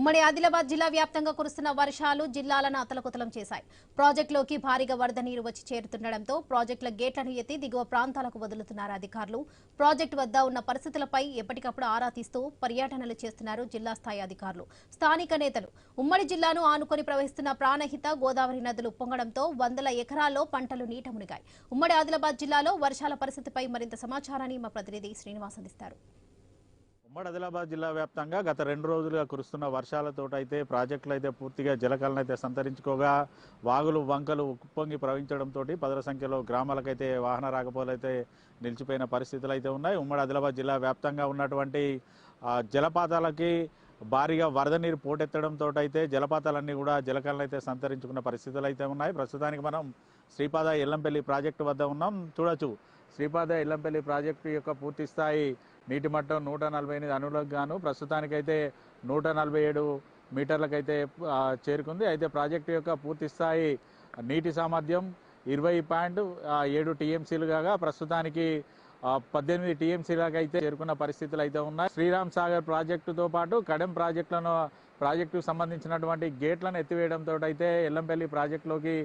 ఉమ్మడి ఆదిలాబాద్ జిల్లా వ్యాప్తంగా కురుస్తున్న వర్షాలు జిల్లాలను అతలకుతలం చేశాయి. ప్రాజెక్టులోకి భారీగా వరద నీరు వచ్చి చేరుతుండటంతో ప్రాజెక్టుల గేట్లను ఎత్తి దిగువ ప్రాంతాలకు వదులుతున్నారు అధికారులు. ప్రాజెక్టు వద్ద ఉన్న పరిస్థితులపై ఎప్పటికప్పుడు ఆరా తీస్తూ పర్యటనలు చేస్తున్నారు జిల్లా స్థాయి అధికారులు. స్థానిక నేతలు ఉమ్మడి జిల్లాను ఆనుకొని ప్రవహిస్తున్న ప్రాణహిత గోదావరి నదులు పొంగడంతో వందల ఎకరాల్లో పంటలు నీట మునిగాయి. ఉమ్మడి ఆదిలాబాద్ జిల్లాలో వర్షాల పరిస్థితిపై మరింత సమాచారాన్ని మా ప్రతినిధి శ్రీనివాస్ అందిస్తారు. ఉమ్మడి ఆదిలాబాద్ జిల్లా వ్యాప్తంగా గత రెండు రోజులుగా కురుస్తున్న వర్షాలతో అయితే ప్రాజెక్టులు అయితే పూర్తిగా జలకలను అయితే సంతరించుకోగా వాగులు వంకలు ఉప్పొంగి ప్రవహించడంతో పదల సంఖ్యలో గ్రామాలకైతే వాహన రాకపోలు అయితే నిలిచిపోయిన పరిస్థితులు అయితే ఉన్నాయి. ఉమ్మడి ఆదిలాబాద్ జిల్లా వ్యాప్తంగా ఉన్నటువంటి జలపాతాలకి భారీగా వరద నీరు పోటెత్తడంతో అయితే జలపాతాలన్నీ కూడా జలకలను అయితే సంతరించుకున్న పరిస్థితులు అయితే ఉన్నాయి. ప్రస్తుతానికి మనం శ్రీపాద ఎల్లంపల్లి ప్రాజెక్టు వద్ద ఉన్నాం. చూడొచ్చు శ్రీపాద ఎల్లంపల్లి ప్రాజెక్టు యొక్క పూర్తి స్థాయి నీటి మట్టం నూట నలభై ఎనిమిది అణువులకు గాను ప్రస్తుతానికైతే నూట నలభై ఏడు మీటర్లకైతే చేరుకుంది. అయితే ప్రాజెక్టు యొక్క పూర్తి స్థాయి నీటి సామర్థ్యం ఇరవై పాయింట్ ఏడు టీఎంసీలు కాగా ప్రస్తుతానికి పద్దెనిమిది టీఎంసీలకు అయితే చేరుకున్న పరిస్థితులు అయితే ఉన్నాయి. శ్రీరామ్ సాగర్ ప్రాజెక్టుతో పాటు కడెం ప్రాజెక్టులను ప్రాజెక్టుకు సంబంధించినటువంటి గేట్లను ఎత్తివేయడంతో అయితే ఎల్లంపల్లి ప్రాజెక్టులోకి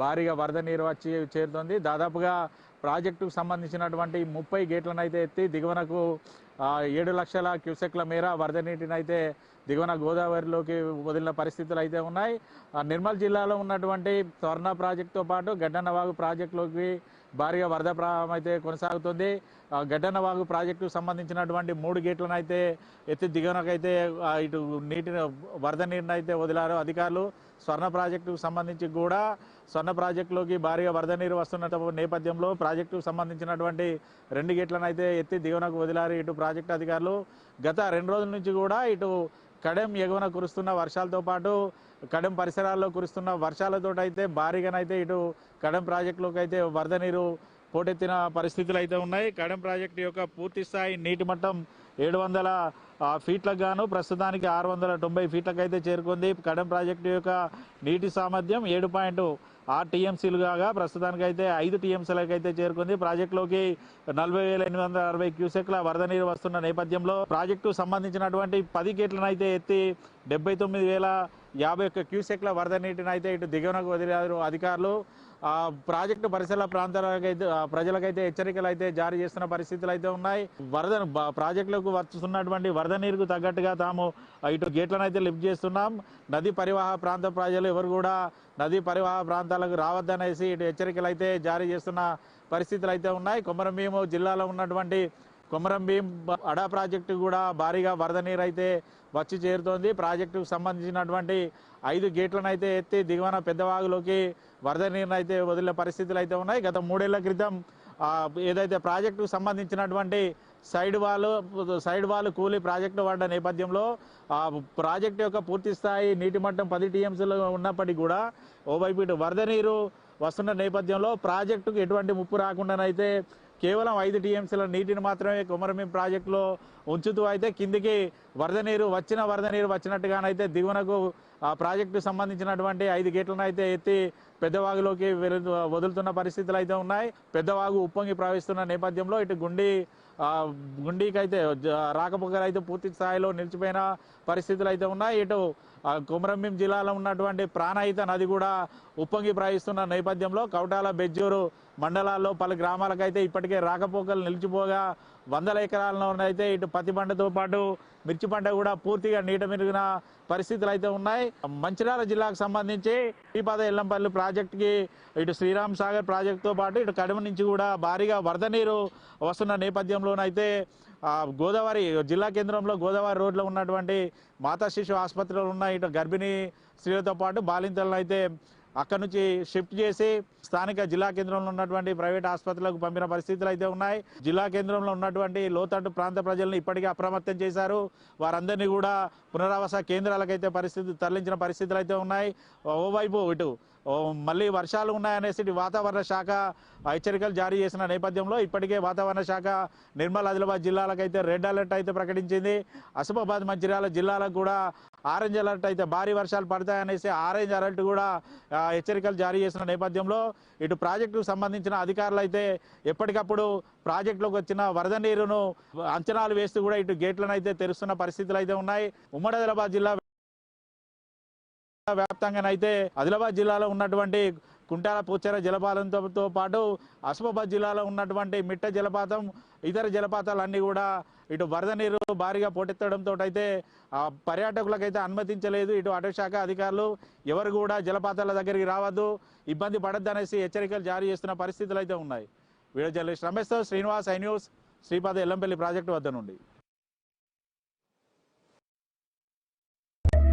భారీగా వరద నీరు వచ్చి చేరుతుంది. దాదాపుగా ప్రాజెక్టుకు సంబంధించినటువంటి ముప్పై గేట్లను అయితే ఎత్తి దిగువనకు ఏడు లక్షల క్యూసెక్ల మేర వరద నీటిని అయితే దిగువన గోదావరిలోకి వదిలిన పరిస్థితులు అయితే ఉన్నాయి. ఆ, నిర్మల్ జిల్లాలో ఉన్నటువంటి స్వర్ణ ప్రాజెక్టుతో పాటు గడ్డన్నవాగు ప్రాజెక్టులోకి భారీగా వరద ప్రవాహం అయితే కొనసాగుతుంది. ఆ, వాగు ప్రాజెక్టుకు సంబంధించినటువంటి మూడు గేట్లను అయితే ఎత్తి దిగనకైతే ఇటు నీటిని వరద నీటిని అయితే వదిలారు అధికారులు. స్వర్ణ ప్రాజెక్టుకు సంబంధించి కూడా స్వర్ణ ప్రాజెక్టులోకి భారీగా వరద నీరు వస్తున్న నేపథ్యంలో ప్రాజెక్టుకు సంబంధించినటువంటి రెండు గేట్లను అయితే ఎత్తి దిగువనకు వదిలారు ఇటు ప్రాజెక్టు అధికారులు. గత రెండు రోజుల నుంచి కూడా ఇటు కడెం ఎగువన కురుస్తున్న వర్షాలతో పాటు కడెం పరిసరాల్లో కురుస్తున్న వర్షాలతో అయితే భారీగానైతే ఇటు కడెం ప్రాజెక్టులోకి అయితే వరద నీరు పోటెత్తిన పరిస్థితులు అయితే ఉన్నాయి. కడెం ప్రాజెక్టు యొక్క పూర్తి స్థాయి నీటి మట్టం ఏడు వందల ఫీట్లకు గాను ప్రస్తుతానికి ఆరు వందల తొంభై ఫీట్లకు అయితే చేరుకుంది. కడెం ప్రాజెక్టు యొక్క నీటి సామర్థ్యం ఏడు పాయింట్ ఆరు టీఎంసీలు కాగా ప్రస్తుతానికి అయితే ఐదు టీఎంసీలకు అయితే చేరుకుంది. ప్రాజెక్టులోకి నలభై వేల ఎనిమిది వందల అరవై క్యూసెక్ల వరద నీరు వస్తున్న నేపథ్యంలో ప్రాజెక్టు సంబంధించినటువంటి పది గేట్లను అయితే ఎత్తి డెబ్బై తొమ్మిది వేల యాభై ఒక్క క్యూసెక్ల వరద నీటిని అయితే ఇటు దిగువనకు వదిలారు అధికారులు. ప్రాజెక్టు పరిసర ప్రాంతాలకైతే ప్రజలకైతే హెచ్చరికలు అయితే జారీ చేస్తున్న పరిస్థితులు అయితే ఉన్నాయి. వరద ప్రాజెక్టులకు వస్తున్నటువంటి వరద నీరుకు తగ్గట్టుగా తాము ఇటు గేట్లను అయితే లిఫ్ట్ చేస్తున్నాం. నదీ పరివాహ ప్రాంత ప్రజలు ఎవరు కూడా నదీ పరివాహ ప్రాంతాలకు రావద్దనేసి ఇటు హెచ్చరికలు అయితే జారీ చేస్తున్న పరిస్థితులు అయితే ఉన్నాయి. కొమరంభీము జిల్లాలో ఉన్నటువంటి కొమరంభీం అడా ప్రాజెక్టు కూడా భారీగా వరద నీరు అయితే వచ్చి చేరుతోంది. ప్రాజెక్టుకు సంబంధించినటువంటి ఐదు గేట్లను అయితే ఎత్తి దిగువన పెద్దవాగులోకి వరద నీరును అయితే వదిలే పరిస్థితులు అయితే ఉన్నాయి. గత మూడేళ్ళ క్రితం ఏదైతే ప్రాజెక్టుకు సంబంధించినటువంటి సైడ్ వాల్ సైడ్ వాల్ కూలి ప్రాజెక్టు పడ్డ నేపథ్యంలో ఆ ప్రాజెక్టు యొక్క పూర్తి స్థాయి నీటి మట్టం పది టీఎంసీలో ఉన్నప్పటికీ కూడా ఓవైపు ఇటు వరద నీరు వస్తున్న నేపథ్యంలో ప్రాజెక్టుకు ఎటువంటి ముప్పు రాకుండానైతే కేవలం ఐదు టీఎంసీల నీటిని మాత్రమే కొమరమీం ప్రాజెక్టులో ఉంచుతూ అయితే కిందికి వరద నీరు వచ్చిన వరద నీరు వచ్చినట్టుగానైతే దిగువనకు ఆ ప్రాజెక్టు సంబంధించినటువంటి ఐదు గేట్లను అయితే ఎత్తి పెద్దవాగులోకి వెలు వదులుతున్న పరిస్థితులు అయితే ఉన్నాయి. పెద్దవాగు ఉప్పొంగి ప్రవహిస్తున్న నేపథ్యంలో ఇటు గుండి గుండీకైతే రాకపోకలు అయితే పూర్తి స్థాయిలో నిలిచిపోయిన పరిస్థితులు అయితే ఉన్నాయి. ఇటు కుమరంభీం కొమరంభీం జిల్లాలో ఉన్నటువంటి ప్రాణహిత నది కూడా ఉప్పొంగి ప్రవహిస్తున్న నేపథ్యంలో కౌటాల బెజ్జూరు మండలాల్లో పలు గ్రామాలకైతే ఇప్పటికే రాకపోకలు నిలిచిపోగా వందల ఎకరాలలో అయితే ఇటు పత్తి పంటతో పాటు మిర్చి పంట కూడా పూర్తిగా నీట మెరుగిన పరిస్థితులు అయితే ఉన్నాయి. మంచిర్యాల జిల్లాకు సంబంధించి శ్రీపాద ఎల్లంపల్లి ప్రాజెక్టుకి ఇటు శ్రీరామ్ సాగర్ ప్రాజెక్టుతో పాటు ఇటు కడమ నుంచి కూడా భారీగా వరద నీరు వస్తున్న నేపథ్యంలోనైతే గోదావరి జిల్లా కేంద్రంలో గోదావరి రోడ్లో ఉన్నటువంటి మాతా శిశు ఆసుపత్రిలో ఉన్న ఇటు గర్భిణీ స్త్రీలతో పాటు బాలింతలను అయితే అక్కడ నుంచి షిఫ్ట్ చేసి స్థానిక జిల్లా కేంద్రంలో ఉన్నటువంటి ప్రైవేట్ ఆసుపత్రులకు పంపిన పరిస్థితులు అయితే ఉన్నాయి. జిల్లా కేంద్రంలో ఉన్నటువంటి లోతట్టు ప్రాంత ప్రజలను ఇప్పటికే అప్రమత్తం చేశారు. వారందరినీ కూడా పునరావాస కేంద్రాలకైతే పరిస్థితి తరలించిన పరిస్థితులు అయితే ఉన్నాయి. ఓవైపు ఇటు మళ్ళీ వర్షాలు ఉన్నాయనేసి ఇటు వాతావరణ శాఖ హెచ్చరికలు జారీ చేసిన నేపథ్యంలో ఇప్పటికే వాతావరణ శాఖ నిర్మల్ ఆదిలాబాద్ జిల్లాలకైతే రెడ్ అలర్ట్ అయితే ప్రకటించింది. అసిఫాబాద్ మంచిర్యాల జిల్లాలకు కూడా ఆరెంజ్ అలర్ట్ అయితే భారీ వర్షాలు పడతాయనేసి ఆరెంజ్ అలర్ట్ కూడా హెచ్చరికలు జారీ చేసిన నేపథ్యంలో ఇటు ప్రాజెక్టుకు సంబంధించిన అధికారులు అయితే ఎప్పటికప్పుడు ప్రాజెక్టులోకి వచ్చిన వరద నీరును అంచనాలు వేస్తూ కూడా ఇటు గేట్లను అయితే తెరుస్తున్న పరిస్థితులు అయితే ఉన్నాయి. ఉమ్మడి ఆదిలాబాద్ జిల్లా వ్యాప్తంగానైతే ఆదిలాబాద్ జిల్లాలో ఉన్నటువంటి కుంటాల పూచెర జలపాతంతో తో పాటు అసమాబాద్ జిల్లాలో ఉన్నటువంటి మిట్ట జలపాతం ఇతర జలపాతాలన్నీ కూడా ఇటు వరద నీరు భారీగా పోటెత్తడంతో అయితే పర్యాటకులకైతే అనుమతించలేదు. ఇటు అటవశాఖ అధికారులు ఎవరు కూడా జలపాతాల దగ్గరికి రావద్దు ఇబ్బంది పడద్దు అనేసి హెచ్చరికలు జారీ చేస్తున్న పరిస్థితులు అయితే ఉన్నాయి. Video journalist రమేష్తో Srinivas I news Sripada Yellampalli project వద్ద నుండి.